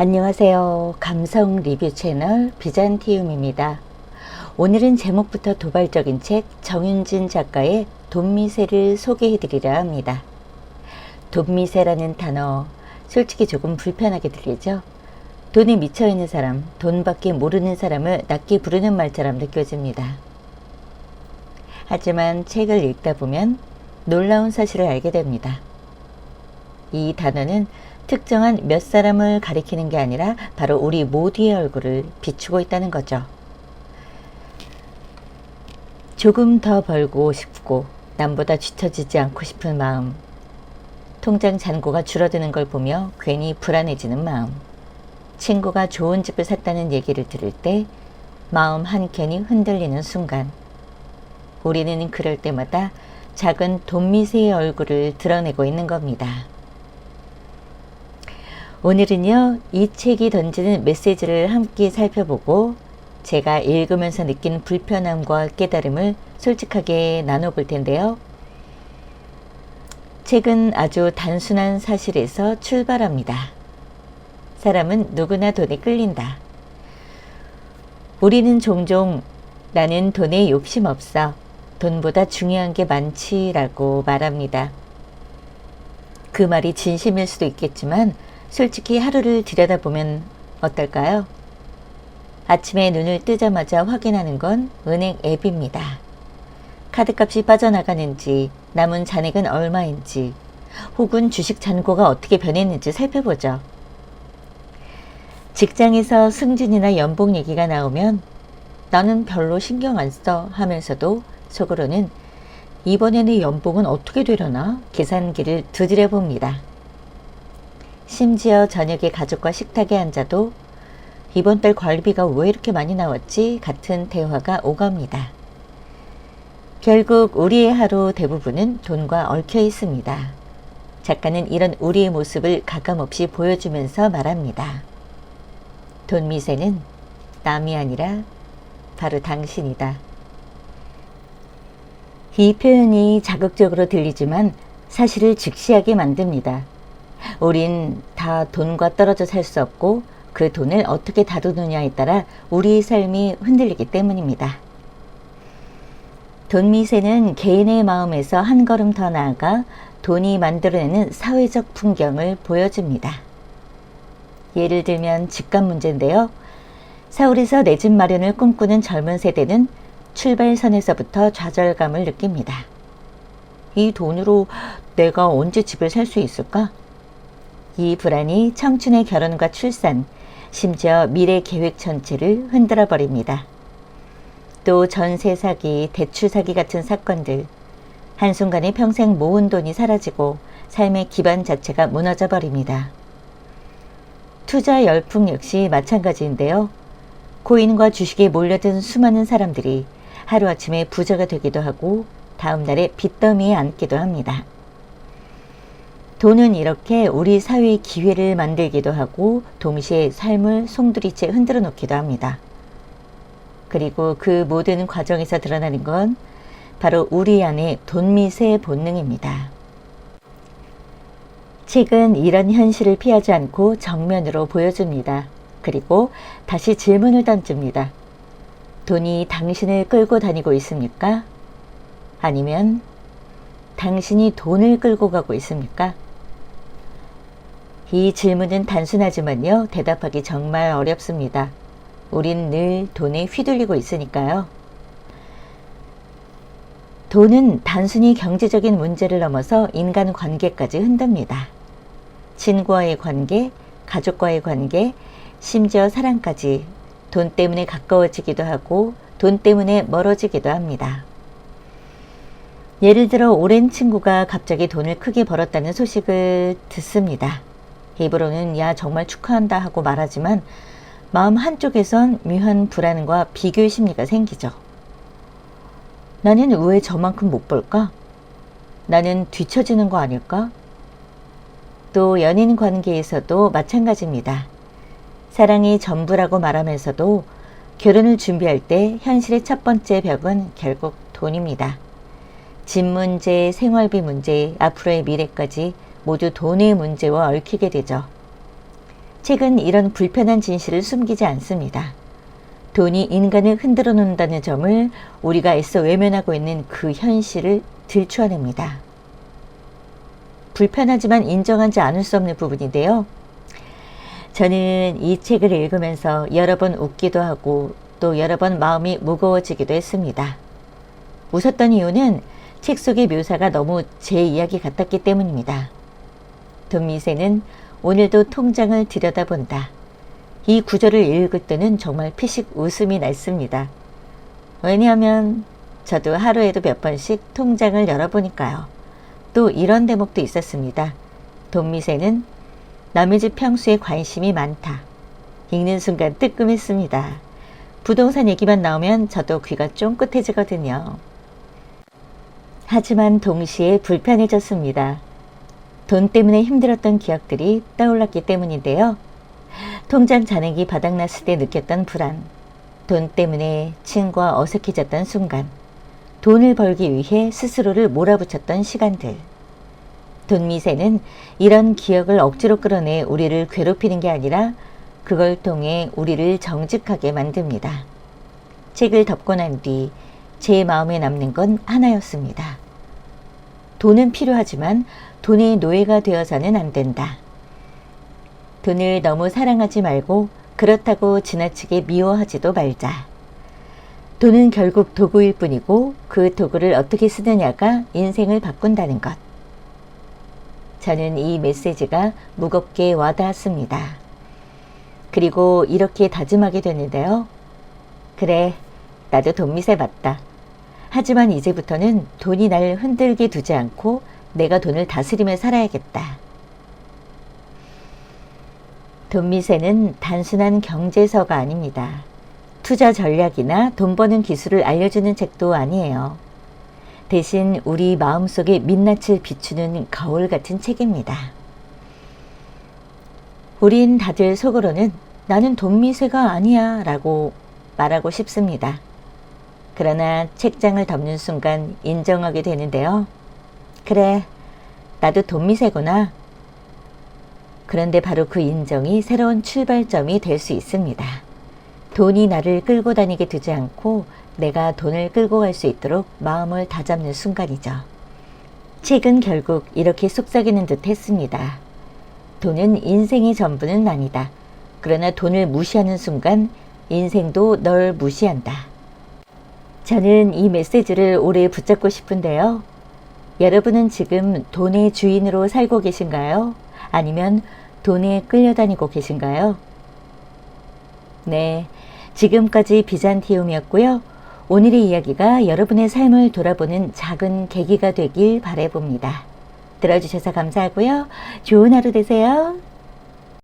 안녕하세요. 감성 리뷰 채널 비잔티움입니다. 오늘은 제목부터 도발적인 책 정윤진 작가의 돈미세를 소개해드리려 합니다. 돈미세라는 단어 솔직히 조금 불편하게 들리죠? 돈에 미쳐있는 사람, 돈밖에 모르는 사람을 낮게 부르는 말처럼 느껴집니다. 하지만 책을 읽다 보면 놀라운 사실을 알게 됩니다. 이 단어는 특정한 몇 사람을 가리키는 게 아니라 바로 우리 모두의 얼굴을 비추고 있다는 거죠. 조금 더 벌고 싶고 남보다 뒤처지지 않고 싶은 마음. 통장 잔고가 줄어드는 걸 보며 괜히 불안해지는 마음. 친구가 좋은 집을 샀다는 얘기를 들을 때 마음 한 켠이 흔들리는 순간. 우리는 그럴 때마다 작은 돈미세의 얼굴을 드러내고 있는 겁니다. 오늘은요, 이 책이 던지는 메시지를 함께 살펴보고 제가 읽으면서 느낀 불편함과 깨달음을 솔직하게 나눠볼 텐데요. 책은 아주 단순한 사실에서 출발합니다. 사람은 누구나 돈에 끌린다. 우리는 종종 나는 돈에 욕심 없어. 돈보다 중요한 게 많지라고 말합니다. 그 말이 진심일 수도 있겠지만 솔직히 하루를 들여다보면 어떨까요? 아침에 눈을 뜨자마자 확인하는 건 은행 앱입니다. 카드값이 빠져나가는지, 남은 잔액은 얼마인지, 혹은 주식 잔고가 어떻게 변했는지 살펴보죠. 직장에서 승진이나 연봉 얘기가 나오면 나는 별로 신경 안 써 하면서도 속으로는 이번에 내 연봉은 어떻게 되려나 계산기를 두드려 봅니다. 심지어 저녁에 가족과 식탁에 앉아도 이번 달 관리비가 왜 이렇게 많이 나왔지? 같은 대화가 오갑니다. 결국 우리의 하루 대부분은 돈과 얽혀 있습니다. 작가는 이런 우리의 모습을 가감없이 보여주면서 말합니다. 돈 미세는 남이 아니라 바로 당신이다. 이 표현이 자극적으로 들리지만 사실을 직시하게 만듭니다. 우린 다 돈과 떨어져 살 수 없고 그 돈을 어떻게 다루느냐에 따라 우리의 삶이 흔들리기 때문입니다. 돈 미세는 개인의 마음에서 한 걸음 더 나아가 돈이 만들어내는 사회적 풍경을 보여줍니다. 예를 들면 집값 문제인데요. 서울에서 내 집 마련을 꿈꾸는 젊은 세대는 출발선에서부터 좌절감을 느낍니다. 이 돈으로 내가 언제 집을 살 수 있을까? 이 불안이 청춘의 결혼과 출산, 심지어 미래 계획 전체를 흔들어 버립니다. 또 전세 사기, 대출 사기 같은 사건들, 한순간에 평생 모은 돈이 사라지고 삶의 기반 자체가 무너져 버립니다. 투자 열풍 역시 마찬가지인데요. 코인과 주식에 몰려든 수많은 사람들이 하루아침에 부자가 되기도 하고 다음날에 빚더미에 앉기도 합니다. 돈은 이렇게 우리 사회의 기회를 만들기도 하고 동시에 삶을 송두리째 흔들어 놓기도 합니다. 그리고 그 모든 과정에서 드러나는 건 바로 우리 안의 돈미세 본능입니다. 책은 이런 현실을 피하지 않고 정면으로 보여줍니다. 그리고 다시 질문을 던집니다. 돈이 당신을 끌고 다니고 있습니까? 아니면 당신이 돈을 끌고 가고 있습니까? 이 질문은 단순하지만요, 대답하기 정말 어렵습니다. 우린 늘 돈에 휘둘리고 있으니까요. 돈은 단순히 경제적인 문제를 넘어서 인간 관계까지 흔듭니다. 친구와의 관계, 가족과의 관계, 심지어 사랑까지 돈 때문에 가까워지기도 하고 돈 때문에 멀어지기도 합니다. 예를 들어 오랜 친구가 갑자기 돈을 크게 벌었다는 소식을 듣습니다. 입으로는 야 정말 축하한다 하고 말하지만 마음 한쪽에선 묘한 불안과 비교의 심리가 생기죠. 나는 왜 저만큼 못 벌까? 나는 뒤처지는 거 아닐까? 또 연인 관계에서도 마찬가지입니다. 사랑이 전부라고 말하면서도 결혼을 준비할 때 현실의 첫 번째 벽은 결국 돈입니다. 집 문제, 생활비 문제, 앞으로의 미래까지 모두 돈의 문제와 얽히게 되죠. 책은 이런 불편한 진실을 숨기지 않습니다. 돈이 인간을 흔들어 놓는다는 점을 우리가 애써 외면하고 있는 그 현실을 들추어냅니다. 불편하지만 인정하지 않을 수 없는 부분인데요. 저는 이 책을 읽으면서 여러 번 웃기도 하고 또 여러 번 마음이 무거워지기도 했습니다. 웃었던 이유는 책 속의 묘사가 너무 제 이야기 같았기 때문입니다. 돈미세는 오늘도 통장을 들여다본다. 이 구절을 읽을 때는 정말 피식 웃음이 났습니다. 왜냐하면 저도 하루에도 몇 번씩 통장을 열어보니까요. 또 이런 대목도 있었습니다. 돈미세는 남의 집 평수에 관심이 많다. 읽는 순간 뜨끔했습니다. 부동산 얘기만 나오면 저도 귀가 쫑긋해지거든요. 하지만 동시에 불편해졌습니다. 돈 때문에 힘들었던 기억들이 떠올랐기 때문인데요. 통장 잔액이 바닥났을 때 느꼈던 불안, 돈 때문에 친구와 어색해졌던 순간, 돈을 벌기 위해 스스로를 몰아붙였던 시간들. 돈 미세는 이런 기억을 억지로 끌어내 우리를 괴롭히는 게 아니라 그걸 통해 우리를 정직하게 만듭니다. 책을 덮고 난 뒤 제 마음에 남는 건 하나였습니다. 돈은 필요하지만 돈의 노예가 되어서는 안 된다. 돈을 너무 사랑하지 말고 그렇다고 지나치게 미워하지도 말자. 돈은 결국 도구일 뿐이고 그 도구를 어떻게 쓰느냐가 인생을 바꾼다는 것. 저는 이 메시지가 무겁게 와닿았습니다. 그리고 이렇게 다짐하게 됐는데요. 그래, 나도 돈 밑에 맞다. 하지만 이제부터는 돈이 날 흔들게 두지 않고 내가 돈을 다스리며 살아야겠다. 돈 미세는 단순한 경제서가 아닙니다. 투자 전략이나 돈 버는 기술을 알려주는 책도 아니에요. 대신 우리 마음속에 민낯을 비추는 거울 같은 책입니다. 우린 다들 속으로는 나는 돈 미세가 아니야 라고 말하고 싶습니다. 그러나 책장을 덮는 순간 인정하게 되는데요. 그래, 나도 돈 미세구나. 그런데 바로 그 인정이 새로운 출발점이 될 수 있습니다. 돈이 나를 끌고 다니게 두지 않고 내가 돈을 끌고 갈 수 있도록 마음을 다잡는 순간이죠. 책은 결국 이렇게 속삭이는 듯 했습니다. 돈은 인생의 전부는 아니다. 그러나 돈을 무시하는 순간 인생도 널 무시한다. 저는 이 메시지를 오래 붙잡고 싶은데요. 여러분은 지금 돈의 주인으로 살고 계신가요? 아니면 돈에 끌려다니고 계신가요? 네. 지금까지 비잔티움이었고요. 오늘의 이야기가 여러분의 삶을 돌아보는 작은 계기가 되길 바래봅니다. 들어주셔서 감사하고요. 좋은 하루 되세요.